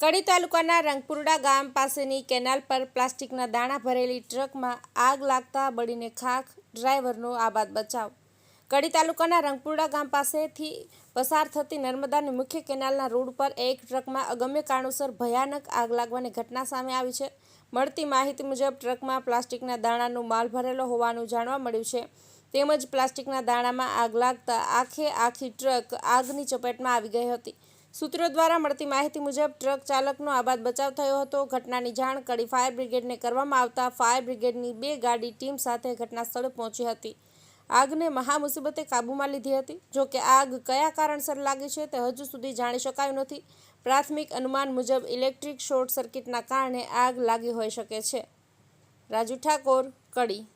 કડી તાલુકાના રંગપુરડા ગામ પાસેની કેનાલ પર પ્લાસ્ટિકના દાણા ભરેલી ટ્રકમાં આગ લાગતા બળીને ખાખ, ડ્રાઈવરનો આબાદ બચાવ. કડી તાલુકાના રંગપુરડા ગામ પાસેથી પસાર થતી નર્મદાની મુખ્ય કેનાલના રોડ પર એક ટ્રકમાં અગમ્ય કારણોસર ભયાનક આગ લાગવાની ઘટના સામે આવી છે. મળતી માહિતી મુજબ, ટ્રકમાં પ્લાસ્ટિકના દાણાનો માલ ભરેલો હોવાનું જાણવા મળ્યું છે. તેમજ પ્લાસ્ટિકના દાણામાં આગ લાગતા આખે આખી ટ્રક આગની ચપેટમાં આવી ગઈ હતી. સૂત્રો દ્વારા મળતી માહિતી મુજબ ટ્રક ચાલકનો આબાદ બચાવ થયો હતો. ઘટનાની જાણ કડી ફાયર બ્રિગેડને કરવામાં આવતા ફાયર બ્રિગેડની બે ગાડી ટીમ સાથે ઘટના સ્થળે પહોંચી હતી. આગને મહા મુસીબતે કાબૂમાં લીધી હતી. જો કે આગ કયા કારણસર લાગી છે તે હજુ સુધી જાણી શકાયું નથી. પ્રાથમિક અનુમાન મુજબ ઇલેક્ટ્રિક શોર્ટ સર્કિટના કારણે આગ લાગી હોઈ શકે છે. રાજુ ઠાકોર, કડી.